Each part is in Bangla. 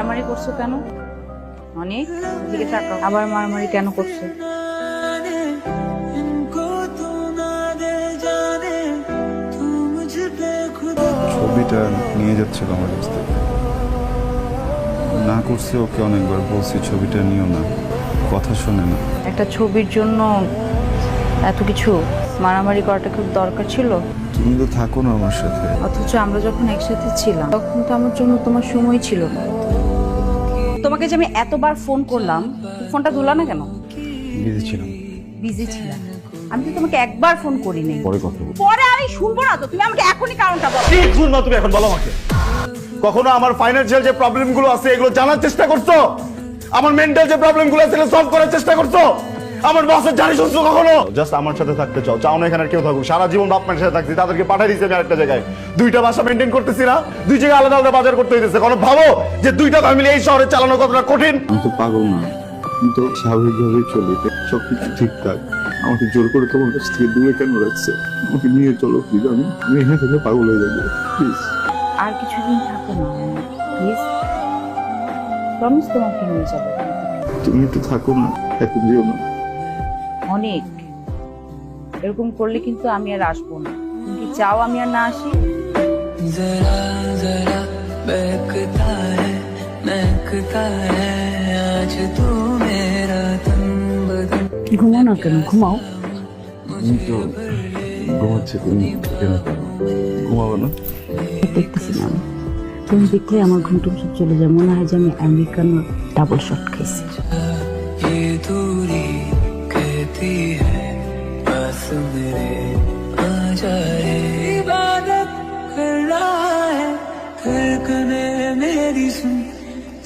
মারামারি করছ কেন? অনেক দিকে তাকাও। আবার মারামারি কেন করছ? ছবিটা নিয়ে যাচ্ছিল আমার কাছ থেকে। না করছে ওকে অনেকবার বলছি ছবিটা নিও না কথা শোনে না। একটা ছবির জন্য এত কিছু মারামারি করাটা খুব দরকার ছিল? তুমি তো থাকো না আমার সাথে। অথচ আমরা যখন একসাথে ছিলাম তখন তো আমার জন্য তোমার সময় ছিল না। তোমাকে যে আমি এতবার ফোন করলাম ফোনটা ধুলা না কেন? বিজি ছিলাম। বিজি ছিলাম। আমি তো তোমাকে একবার ফোন করিনি। পরে কথা বলব। পরে আমি শুনব না তো তুমি আমাকে এখনই কারণটা বলো। শুন না তুমি এখন বলো আমাকে। কখনো আমার ফাইনান্সিয়াল যে প্রবলেমগুলো আছে এগুলো জানার চেষ্টা করছ? আমার মেন্টাল যে প্রবলেমগুলো আছে এগুলো সলভ করার চেষ্টা করছ? আমার বসের জানি শুনছো কখনো? জাস্ট আমার সাথে থাকতে চাও চাও না এখানে আর কেউ থাকুক। সারা জীবন বাপ মায়ের সাথে থাকছি তাদেরকে পাঠাই দিয়েছি আমি আরেকটা জায়গায়। দুইটা বাসা মেনটেন করতেছি না দুই জায়গায় আলাদা আলাদা বাজার করতে হইতেছে। কোনো ভাবো যে দুইটা ফ্যামিলি এই শহরে চালানো কতটা কঠিন? আমি তো পাগল না আমি তো স্বাভাবিকভাবেই চলি সবকিছু ঠিকঠাক। আমাকে জোর করে তোমার কাছ থেকে দূরে কেন রাখছে? আমাকে নিয়ে চলো প্লিজ আমি আমি এখানে থেকে পাগল হয়ে যাব প্লিজ আর কিছুদিন থাকো না প্লিজ প্রমিস তোমাকে নিয়ে যাব। তুমি একটু থাকো না এখন যেও না। অনেক। এরকম করলে কিন্তু আমি আর আসব না। কি চাও আমি আর না আসি? জরা জরা বেকতা হ্যাঁ মেকতা হ্যাঁ আজ তু মেরা তন ঘুমাও না কেন? ঘুমাও। আমি তো ঘুমাচ্ছি তুমি কেন? ঘুমাবো না? দেখতেছি না তুমি দেখলে আমার ঘুম টুম সব চলে যায়। মনে হয় যে আমি আমেরিকান ডাবল শট খাইছি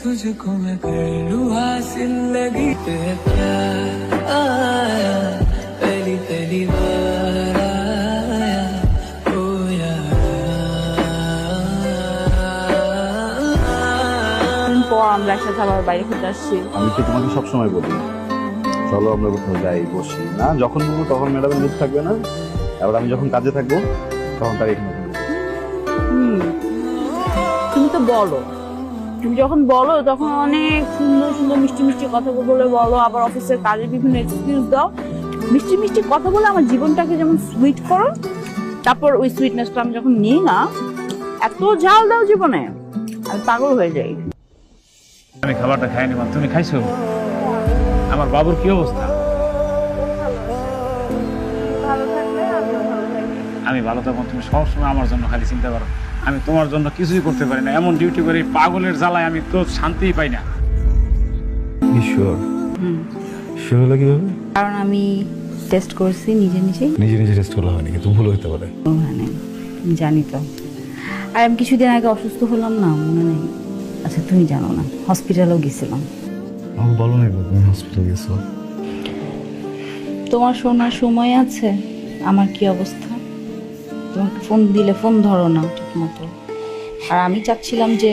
तुझको मैं कर लूँ हासिल लगी पे प्यार आया पहली पहली बार आया ओ यार দিন পর আমরা একসাথে আবার বাইরে ঘুরতে আসছি আমি তো তোমাকে সবসময় বলি চলো আমরা কোথাও যাই বসি না যখন বলবো তখন ম্যাডামের মুখ থাকবে না এবার আমি যখন কাজে থাকবো তখন তার এখানে থাকবে। হুম তুমি তো বলো তুমি যখন বলো, তখন অনেক সুন্দর সুন্দর মিষ্টি মিষ্টি কথা বলে বলো, আবার অফিসের কাজে বিভিন্ন এক্সপিরিয়েন্স দাও। মিষ্টি মিষ্টি কথা বলে আমার জীবনটাকে যেমন সুইট করো, তারপর ওই সুইটনেসটা আমি যখন নিই না, এত ঝাল দাও জীবনে, আমি পাগল হয়ে যাই। আমি খাবারটা খাইনি তুমি খাইছো? আমার বাবুর কি অবস্থা? আমি ভালো থাকব তুমি সবসময় আমার জন্য খালি চিন্তা করো। আমি তোমার জন্য কিছুই করতে পারি না। এমন ডিউটি করি পাগলের জ্বালায় আমি তো শান্তিই পাই না। ঈশ্বর শিওর হলো কীভাবে? কারণ আমি টেস্ট করছি নিজে নিজেই। নিজে নিজে রেস্ট করা হয়নি কিন্তু ভুল হতে পারে। ওখানে জানি তো। আর আমি কিছুদিন আগে অসুস্থ হলাম না মনে নেই। আচ্ছা তুমি জানো না হসপিটালেও গেছিলাম। আমাকে বলো না তুমি হসপিটাল গেছো। তোমার শোনার সময় আছে? আমার কি অবস্থা? তোমাকে ফোন দিলে ফোন ধরো না ঠিক মতো আর আমি চাচ্ছিলাম যে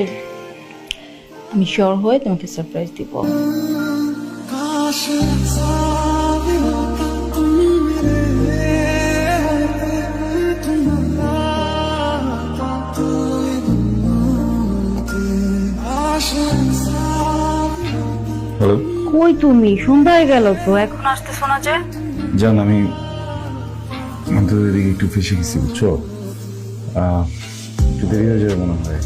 আমি শিওর হয়ে তোমাকে সারপ্রাইজ দিব। হ্যালো কই তুমি? সন্ধ্যা হয়ে গেল তো এখন আসতে শোনা যায় জান আমি আমাদের এদিকে একটু ফেসে গেছি বুঝছ? আহ, একটু দেরি হয়ে যাবে মনে হয়।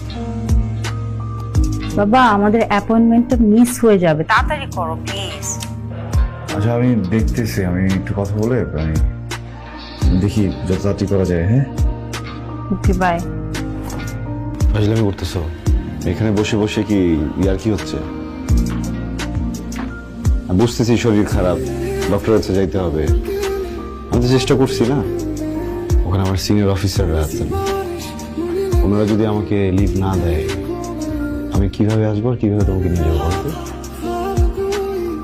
বাবা আমাদের অ্যাপয়েন্টমেন্টটা মিস হয়ে যাবে। তাড়াতাড়ি করো প্লিজ। আচ্ছা আমি দেখতেছি আমি একটু কথা বলে আমি দেখি যত তাড়াতাড়ি করা যায় হ্যাঁ? Okay bye. ফাজলামি করতেছো? এখানে বসে বসে কি ইয়ার কি হচ্ছে? বুঝতেছি শরীর খারাপ ডক্টরের কাছে যাইতে হবে। আমি তো চেষ্টা করছি না। ওখানে আমার সিনিয়র অফিসাররা আছেন। ওনারা যদি আমাকে লিভ না দেয়, আমি কীভাবে আসব আর কীভাবে তোমাকে নিয়ে যাব বলতো?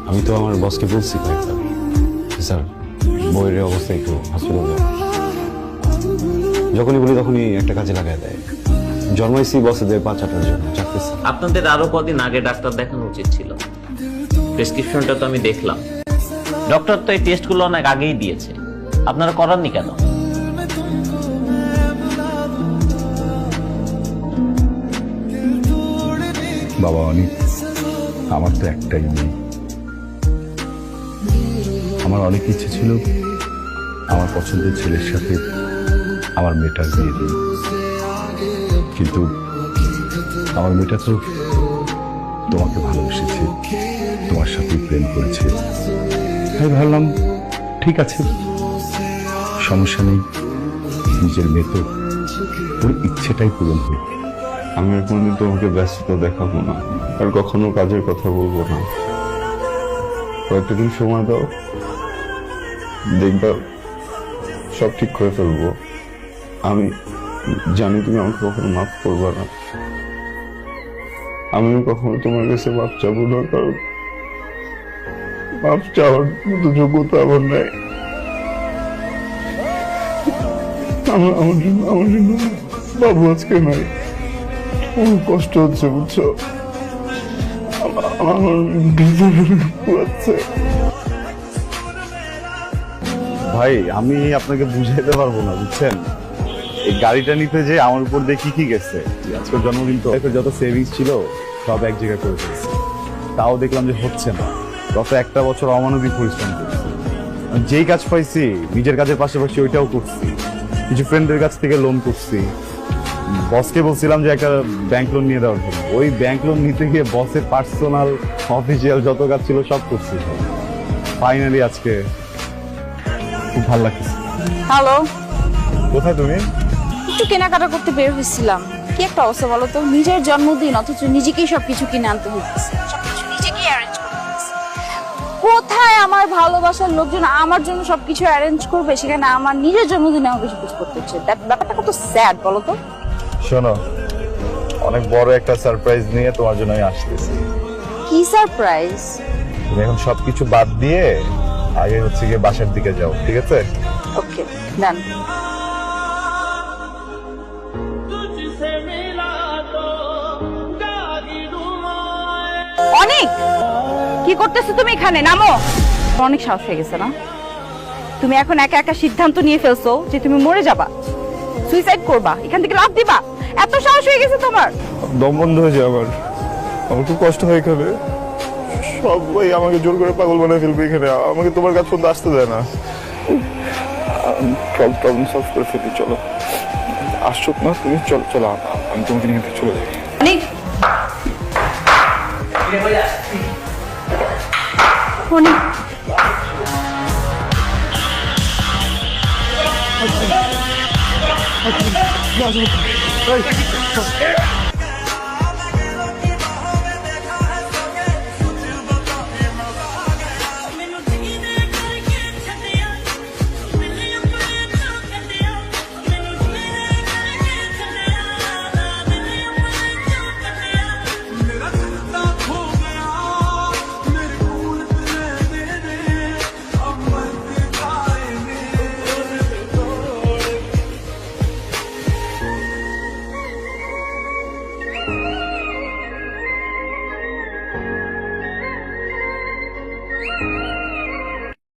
আমি তো আমার বসকে বলছি কয়েকবার স্যার, বইয়ের অবস্থা একটু হসপিটাল যখনই বলি তখনই একটা কাজে লাগাই দেয়। জন্মাইছি বসেদের পাঁচ আটার জন্য চাকতেছি আপনাদের আরও কদিন আগে ডাক্তার দেখানো উচিত ছিল। প্রেসক্রিপশনটা তো আমি দেখলাম। ডক্টর তো এই টেস্টগুলো অনেক আগেই দিয়েছে। আপনারা করাননি কেন? বাবা অনেক, আমার তো একটাই মেয়ে। আমার অনেক ইচ্ছে ছিল আমার পছন্দের ছেলের সাথে আমার মেয়েটার বিয়ে দিই। কিন্তু আমার মেয়েটা তো তোমাকে ভালোবেসেছে, তোমার সাথে প্রেম করেছে। তাই ভাবলাম, ঠিক আছে। সমস্যা নেই, নিজের তো ওর ইচ্ছেটাই পূরণ হোক আমি কোনোদিন তোমাকে ব্যস্ততা দেখাবো না, আর কখনো কাজের কথা বলব না। কয়েকটা দিন সময় দাও, দেখবা সব ঠিক করে ফেলব। আমি জানি তুমি আমাকে কখনো মাফ করবে না। আমিও কখনো তোমার কাছে মাফ চাবো না, কারণ মাফ চাওয়ার মতো যোগ্যতা আমার নাই। আমার আমার জন্য আমার জন্য বাবু আজকে নাই। কষ্ট হচ্ছে, বুঝছ? ভাই, আমি আপনাকে বুঝাইতে পারব না, বুঝছেন? এই গাড়িটা নিতে যে আমার উপর দিয়ে কি কি গেছে? আজকের জন্মদিন তো। যত সেভিংস ছিল, সব এক জায়গায় করে ফেলছি। তাও দেখলাম যে হচ্ছে না। গত একটা বছর অমানবিক পরিশ্রম করছি। যেই কাজ পাইছি, নিজের কাজের পাশাপাশি ওইটাও করছি। কিছু ফ্রেন্ডের কাছ থেকে লোন করছি। বসকে বলছিলাম যে একটা ব্যাংক লোন নিয়ে দেওয়ার জন্য। ওই ব্যাংক লোন নিতে গিয়ে বসের পার্সোনাল অফিসিয়াল যত কাজ ছিল সব করছি। ফাইনালি আজকে খুব ভালো লাগছে হ্যালো কোথায় তুমি? একটু কেনাকাটা করতে বের হয়েছিলাম। কি একটা অবস্থা বলো তো? নিজের জন্মদিন অথচ নিজেকেই সবকিছু কিনে আনতে হইতেছে। কোথায় আমার ভালোবাসার লোকজন আমার জন্য সবকিছু অ্যারেঞ্জ করবে সেখানে আমার নিজের জন্মদিনে আমাকে কিছু কিছু করতে হচ্ছে ব্যাপারটা কত স্যাড বলো তো? শোনো অনেক বড় একটা সারপ্রাইজ নিয়ে তোমার জন্য আমি আসতেছি। কি সারপ্রাইজ তুমি এখন সবকিছু বাদ দিয়ে আগে হচ্ছে গিয়ে বাসার দিকে যাও ঠিক আছে? ওকে ডান অনেক! কি করতেছো তুমি এখানে? নামো। অনেক সাহস হয়ে গেছে না? তুমি এখন একা একা সিদ্ধান্ত নিয়ে ফেলছো যে তুমি মরে যাবা। সুইসাইড করবা। এখান থেকে লাভ দিবা। এত সাহস হয়ে গেছে তোমার। দম বন্ধ হয়ে যায় আমার। আমার খুব কষ্ট হয় এখানে। সবাই আমাকে জোর করে পাগল বানায় ফেলবে এখানে। আমাকে তোমার কাছে পর্যন্ত আসতে দেয় না। প্রবলেম সলভ করে ফেলি চলো। আসছো না তুমি চলো চলো আমি তোমাকে নিয়ে চলে যাই। অনেক অনেক